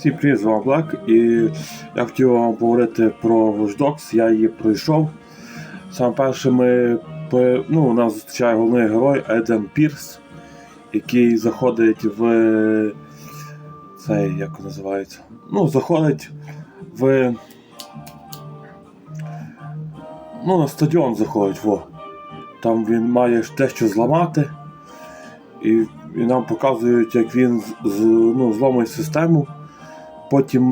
Всім привіт, з вами Блек, і я хотів вам поговорити про Watch я її пройшов. Саме перше ми, ну, нас зустрічає головний герой Еден Пірс, який заходить в цей, як називається? Ну, заходить в. Ну, на стадіон заходить, во. Там він має дещо зламати. І, і нам показують, як він з, з- ну, зламує систему. Потім.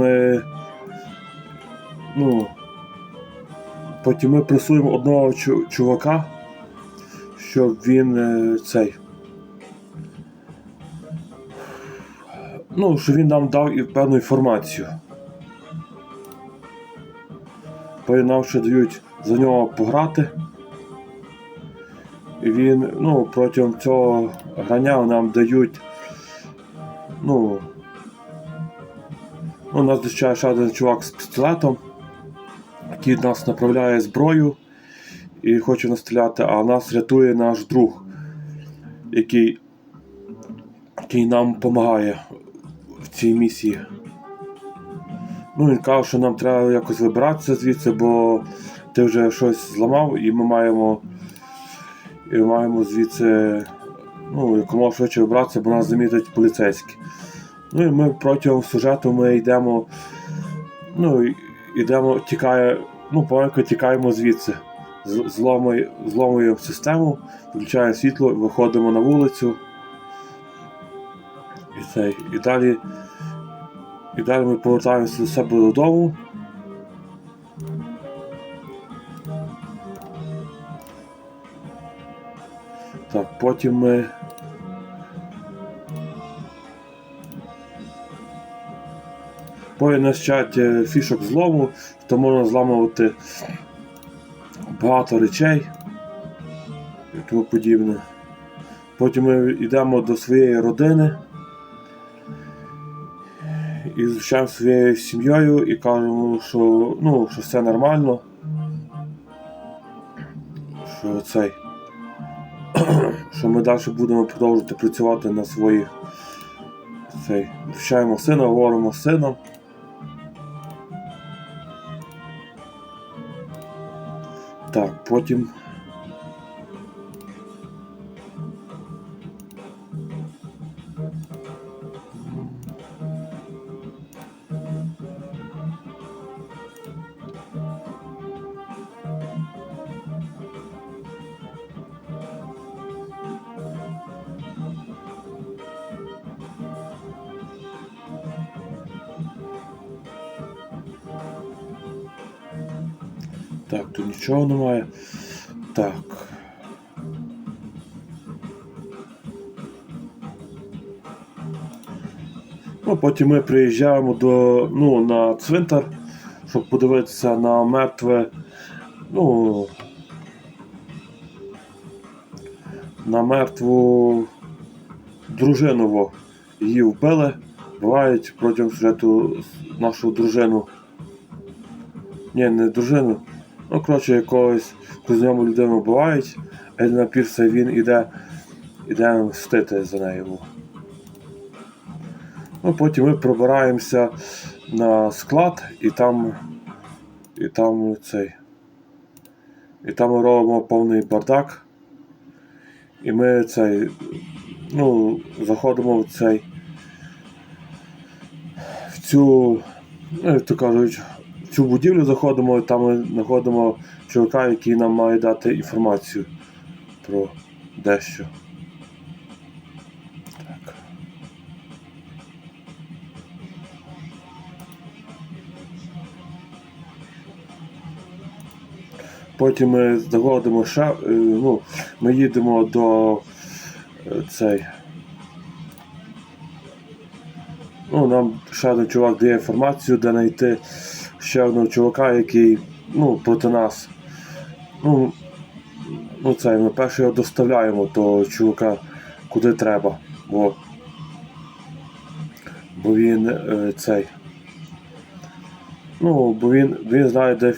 Ну. Потім ми пресуємо одного чувака, щоб він е, цей. Ну, щоб він нам дав і певну інформацію. Нам ще дають за нього пограти. І він, ну, протягом цього грання нам дають. Ну, у нас зустрічає ще один чувак з пістолетом, який нас направляє зброю і хоче настріляти, а нас рятує наш друг, який, який нам допомагає в цій місії. Ну, він каже, що нам треба якось вибиратися звідси, бо ти вже щось зламав і ми маємо, і маємо звідси ну, якомога швидше вибратися, бо нас замітять поліцейські. Ну і ми протягом сюжету ми йдемо. Ну, йдемо, тікає, ну, помаленьку тікаємо звідси. Зломуємо систему, включаємо світло, виходимо на вулицю. І, це, і, далі, і далі ми повертаємося до себе додому. Так, потім ми. Вчать е, фішок злому, то можна зламувати багато речей і тому подібне. Потім ми йдемо до своєї родини і зустрічаємо своєю сім'єю і кажемо, що, ну, що все нормально. Що цей. що ми далі будемо продовжувати працювати на своїх. Цей. Зустрічаємо сина, говоримо з сином. Так, потім. Так, тут нічого немає. Так. Ну, потім ми приїжджаємо до, ну, на цвинтар, щоб подивитися на мертве. Ну. На мертву дружину. Її вбили. Бувають протягом сюжету нашу дружину. Ні, не дружину. Ну, коротше, якогось знайому людину вбивають, а на Пірса він іде, іде мстити за нею. Ну, потім ми пробираємося на склад і там. І там цей. І там ми робимо повний бардак. І ми цей. Ну, заходимо в цей. В цю. Ну, як то кажуть, цю будівлю заходимо, і там ми знаходимо чоловіка, який нам має дати інформацію про дещо. Так. Потім ми заходимо ще, ну, ми їдемо до е, цей. Ну, нам ще один чувак дає інформацію, де знайти ще одного чувака, який ну, проти нас. Ну, ну це, ми перше його доставляємо того чувака куди треба. Бо, бо він е, цей. Ну, бо він, він знає, де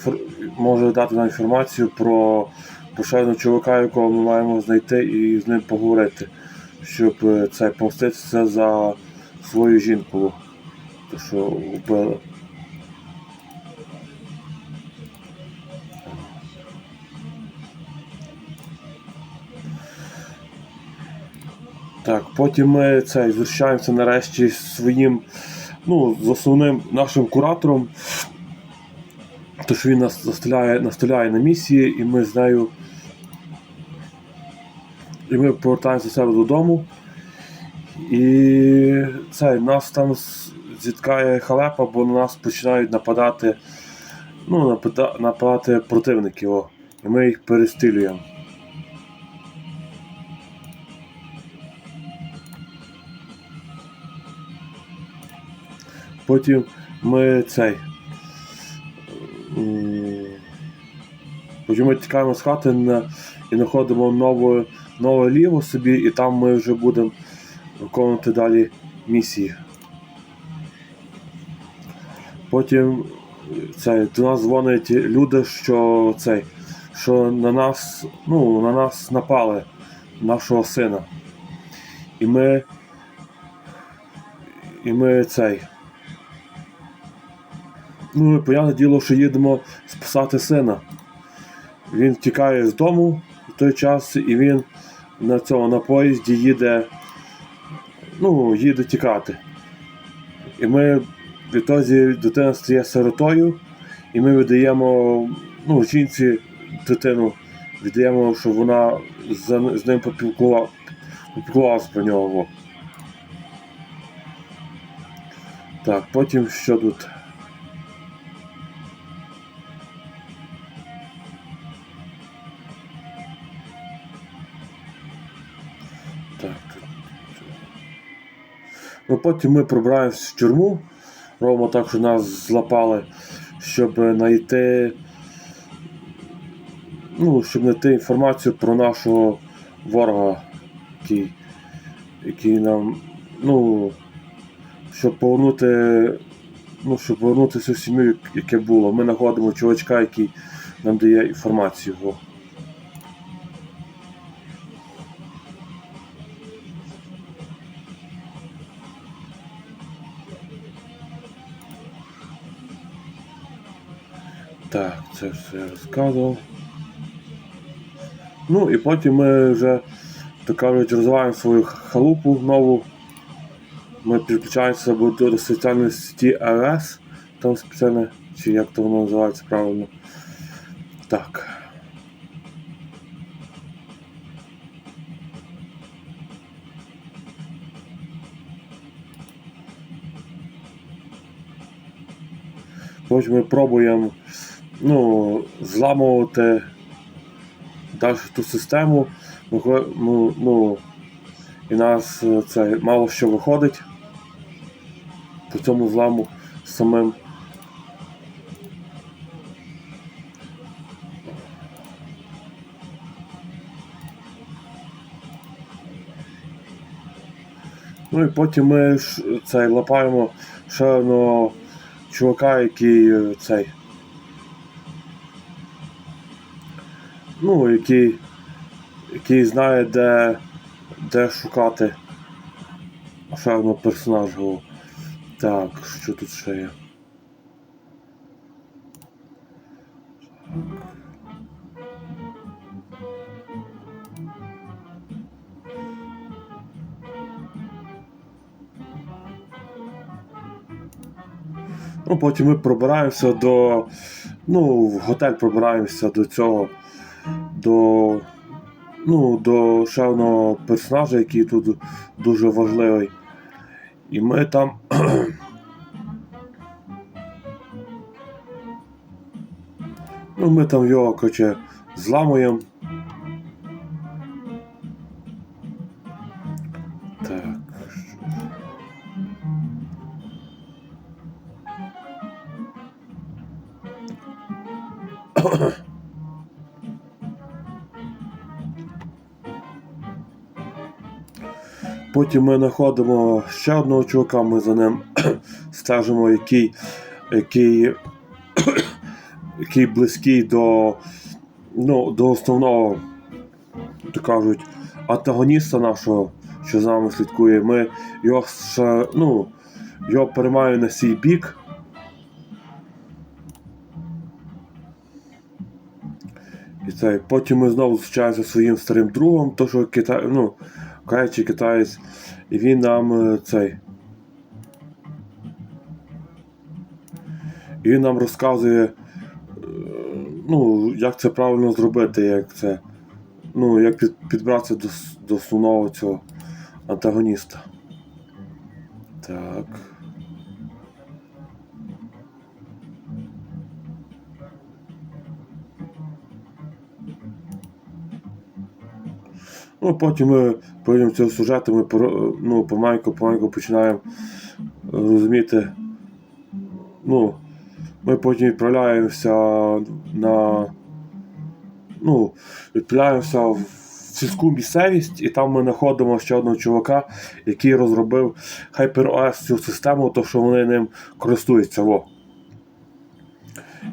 може дати нам інформацію про, про чувака, якого ми маємо знайти і з ним поговорити, щоб е, це помститися за свою жінку. то, що вбили. Так, потім ми цей, зустрічаємося нарешті з своїм, ну, з основним нашим куратором. То, що він нас наставляє, наставляє на місії, і ми з нею. І ми повертаємося до себе додому. І це, нас там зіткає халепа, бо на нас починають нападати, ну, напада- нападати противники. О, і ми їх перестрілюємо. Потім ми цей. Потім ми тікаємо з хати і знаходимо нове, нове ліво собі, і там ми вже будемо виконувати далі місії. Потім цей, до нас дзвонять люди, що цей, що на нас, ну, на нас напали нашого сина. І ми. І ми цей. Ну, понятне діло, що їдемо спасати сина. Він тікає з дому в той час, і він на цьому на поїзді їде. Ну, їде тікати. І ми відтоді дитина стає сиротою, і ми віддаємо ну, жінці дитину, віддаємо, щоб вона за, з ним попілкувала, про нього. Так, потім що тут? Ну, потім ми пробираємось в тюрму. Робимо так, що нас злапали, щоб знайти. Ну, щоб знайти інформацію про нашого ворога, який, який нам. Ну, щоб повернути. Ну, щоб повернути всю сім'ю, яке було. Ми знаходимо чувачка, який нам дає інформацію. Так, це все я розказував. Ну і потім ми вже, так кажуть, розвиваємо свою халупу нову. Ми підключаємося до, соціальної сеті РС, там спеціальне, чи як то воно називається правильно. Так. Потім ми пробуємо ну, зламувати далі ту систему. Ну, ну, і нас е, це мало що виходить по цьому зламу самим. Ну і потім ми ж, цей, лапаємо ще одного чувака, який е, цей. Ну, який, який знає, де, де шукати одного персонажа. Так, що тут ще є? Ну, потім ми пробираємося до. Ну, в готель пробираємося до цього. До. Ну, до ще одного персонажа, який тут дуже важливий. І ми там. ну, ми там його, короче, зламуємо. Так. Потім ми знаходимо ще одного чувака, ми за ним стежимо, який, який, який близький до, ну, до основного, то кажуть, антагоніста нашого, що за нами слідкує. Ми його ще, ну, його переймаю на свій бік. І цей, потім ми знову зустрічаємося зі своїм старим другом, то що Китай, ну, корейчий китаєць, і він нам е, цей. І він нам розказує, е, ну, як це правильно зробити, як це. Ну, як під, підбратися до, до основного цього антагоніста. Так. Ну, потім ми протягом цього сюжету ми ну, помаленьку, помаленьку починаємо розуміти. Ну, ми потім відправляємося на. Ну, відправляємося в сільську місцевість, і там ми знаходимо ще одного чувака, який розробив HyperOS цю систему, то що вони ним користуються. Во.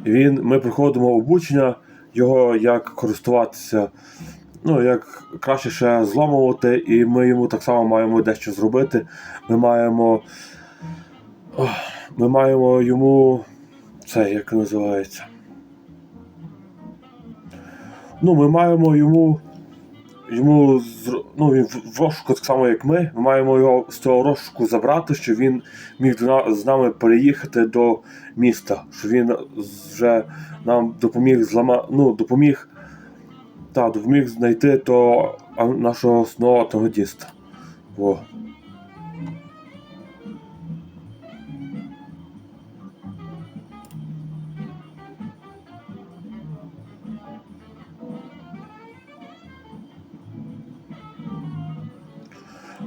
Він, ми проходимо обучення його, як користуватися, ну, як краще ще зламувати, і ми йому так само маємо дещо зробити. Ми маємо. Ми маємо йому. Це як називається. Ну, ми маємо йому. Йому ну, він в розшуку так само, як ми. Ми маємо його з цього розшуку забрати, щоб він міг з нами переїхати до міста, щоб він вже нам допоміг злама... ну, допоміг, та, допоміг знайти то нашого основного антагоніста. Во.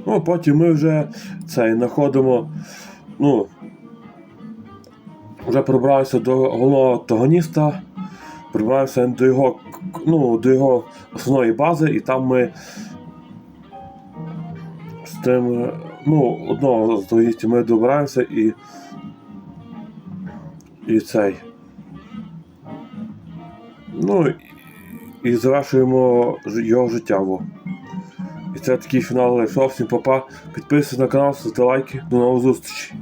Ну, потім ми вже цей знаходимо. Ну, вже пробралися до головного антагоніста, пробираємося до його, ну, до його основної бази, і там ми з тим, е, ну, одного з антагоністів ми добираємося і. І цей. Ну, і, завершуємо його життяво. І це такий фінал. Всім папа, підписуйтесь на канал, ставте лайки. До нових зустрічей.